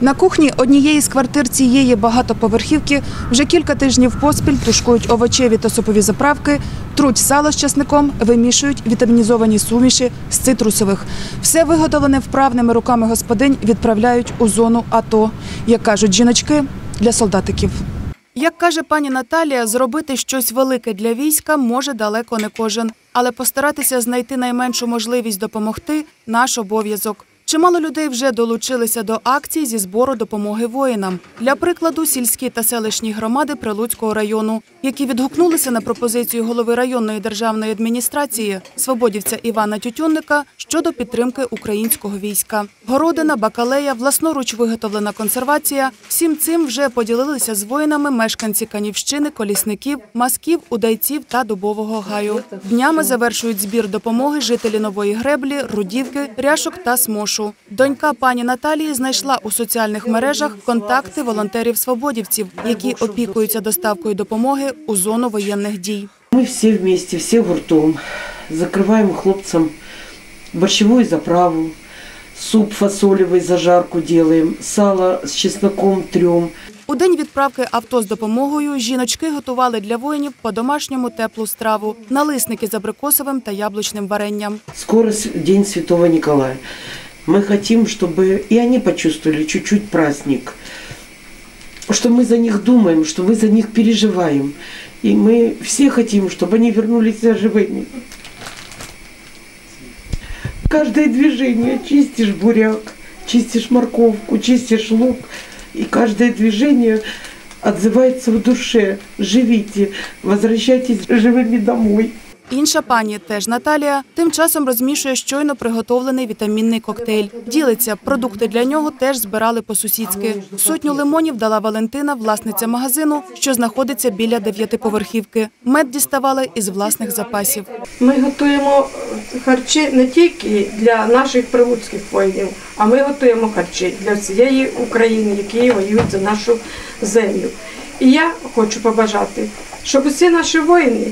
На кухні однієї з квартир цієї багатоповерхівки вже кілька тижнів поспіль тушкують овочеві та супові заправки, труть сало з часником, вимішують вітамінізовані суміші з цитрусових. Все виготовлене вправними руками господинь відправляють у зону АТО, як кажуть жіночки, для солдатиків. Як каже пані Наталія, зробити щось велике для війська може далеко не кожен, але постаратися знайти найменшу можливість допомогти наш обов'язок. Чимало людей вже долучилися до акцій зі збору допомоги воїнам. Для прикладу, сільські та селищні громади Прилуцького району, які відгукнулися на пропозицію голови районної державної адміністрації свободівця Івана Тютюнника щодо підтримки українського війська. Городина, бакалея, власноруч виготовлена консервація. Всім цим вже поділилися з воїнами мешканці Канівщини, Колісників, Масків, Удайців та Дубового гаю. Днями завершують збір допомоги жителі Нової Греблі, Рудівки, Ряшок та Смошу. Донька пані Наталії знайшла у соціальних мережах контакти волонтерів-свободівців, які опікуються доставкою допомоги у зону воєнних дій. Мы все вместе, все гуртом закрываем хлопцам борщевую заправу, суп фасолевый зажарку делаем, сало с чесноком трем. У день відправки авто з допомогою жіночки готували для воїнів по-домашньому теплу страву, налисники з абрикосовим та яблучним варенням. Скоро с- День Святого Николая. Мы хотим, чтобы и они почувствовали чуть-чуть праздник, что мы за них думаем, что мы за них переживаем. И мы все хотим, чтобы они вернулись живыми. Каждое движение чистишь буряк, чистишь морковку, чистишь лук, и каждое движение отзывается в душе. Живите, возвращайтесь живыми домой. Інша пані, теж Наталія, тим часом розмішує щойно приготовлений вітамінний коктейль. Ділиться, продукти для нього теж збирали по-сусідськи. Сотню лимонів дала Валентина, власниця магазину, що знаходиться біля дев'ятиповерхівки. Мед діставали із власних запасів. Ми готуємо харчі не тільки для наших прилуцьких воїнів, а ми готуємо харчі для всієї України, які воюють за нашу землю. І я хочу побажати, щоб усі наші воїни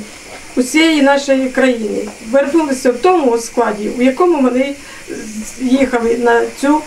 усієї нашої країни вернулися в тому складі, у якому вони їхали на цю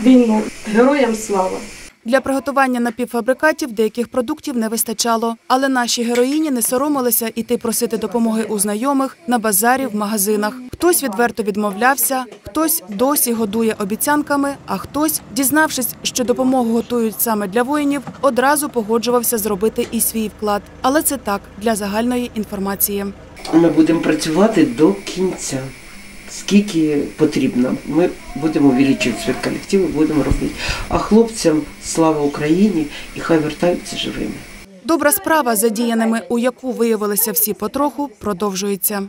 війну. Героям слава! Для приготування напівфабрикатів деяких продуктів не вистачало, але наші героїні не соромилися іти просити допомоги у знайомих на базарі в магазинах. Хтось відверто відмовлявся, хтось досі годує обіцянками, а хтось, дізнавшись, що допомогу готують саме для воїнів, одразу погоджувався зробити і свій вклад. Але це так для загальної інформації. Ми будемо працювати до кінця. Скільки потрібно, ми будемо увеличувати свій колектив будемо робити. А хлопцям слава Україні і хай вертаються живими. Добра справа, задіяними у яку виявилися всі потроху, продовжується.